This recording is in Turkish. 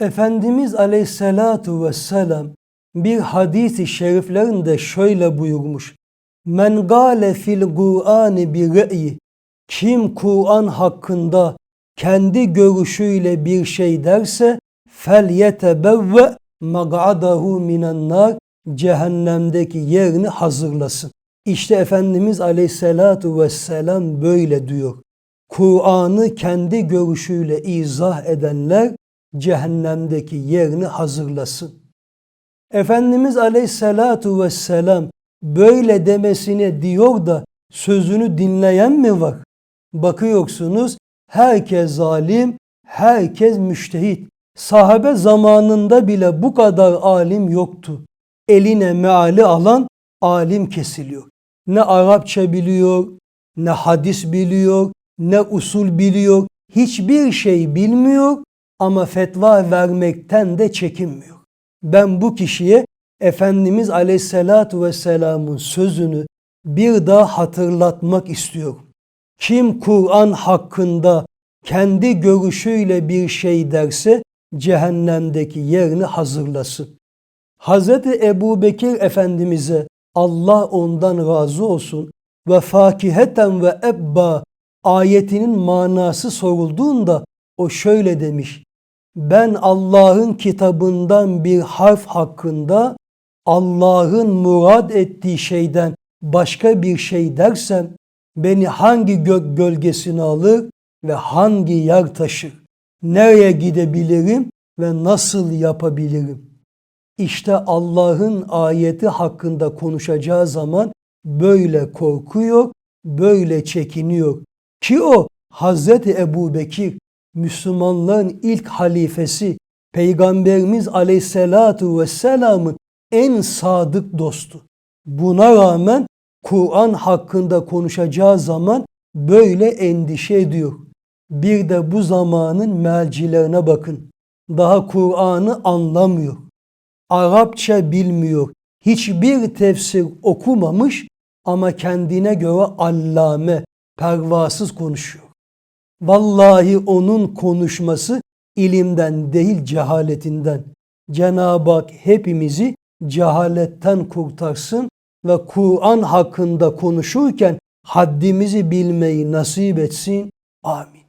Efendimiz Aleyhisselatu vesselam bir hadisi şeriflerinde şöyle buyurmuş. Men gale fil Kur'ani bir re'yi kim Kur'an hakkında kendi görüşüyle bir şey derse fel yetebevve mag'adahu minen nar cehennemdeki yerini hazırlasın. İşte Efendimiz Aleyhisselatu vesselam böyle diyor. Kur'an'ı kendi görüşüyle izah edenler cehennemdeki yerini hazırlasın. Efendimiz Aleyhisselatu vesselam böyle demesine diyor da sözünü dinleyen mi var? Bakıyorsunuz herkes zalim, herkes müştehit. Sahabe zamanında bile bu kadar alim yoktu. Eline meali alan alim kesiliyor. Ne Arapça biliyor, ne hadis biliyor, ne usul biliyor, hiçbir şey bilmiyor ama fetva vermekten de çekinmiyor. Ben bu kişiye Efendimiz Aleyhisselatu Vesselam'ın sözünü bir daha hatırlatmak istiyorum. Kim Kur'an hakkında kendi görüşüyle bir şey derse cehennemdeki yerini hazırlasın. Hz. Ebu Bekir Efendimiz'e Allah ondan razı olsun ve fakiheten ve ebba ayetinin manası sorulduğunda o şöyle demiş. Ben Allah'ın kitabından bir harf hakkında Allah'ın murad ettiği şeyden başka bir şey dersem beni hangi gök gölgesine alır ve hangi yer taşır? Nereye gidebilirim ve nasıl yapabilirim? İşte Allah'ın ayeti hakkında konuşacağı zaman böyle korkuyor, böyle çekiniyor. Ki o Hazreti Ebu Bekir, Müslümanların ilk halifesi, Peygamberimiz Aleyhisselatu Vesselam'ın en sadık dostu. Buna rağmen Kur'an hakkında konuşacağı zaman böyle endişe ediyor. Bir de bu zamanın mealcilerine bakın. Daha Kur'an'ı anlamıyor. Arapça bilmiyor. Hiçbir tefsir okumamış ama kendine göre allame, pervasız konuşuyor. Vallahi onun konuşması ilimden değil cehaletinden. Cenab-ı Hak hepimizi cehaletten kurtarsın ve Kur'an hakkında konuşurken haddimizi bilmeyi nasip etsin. Amin.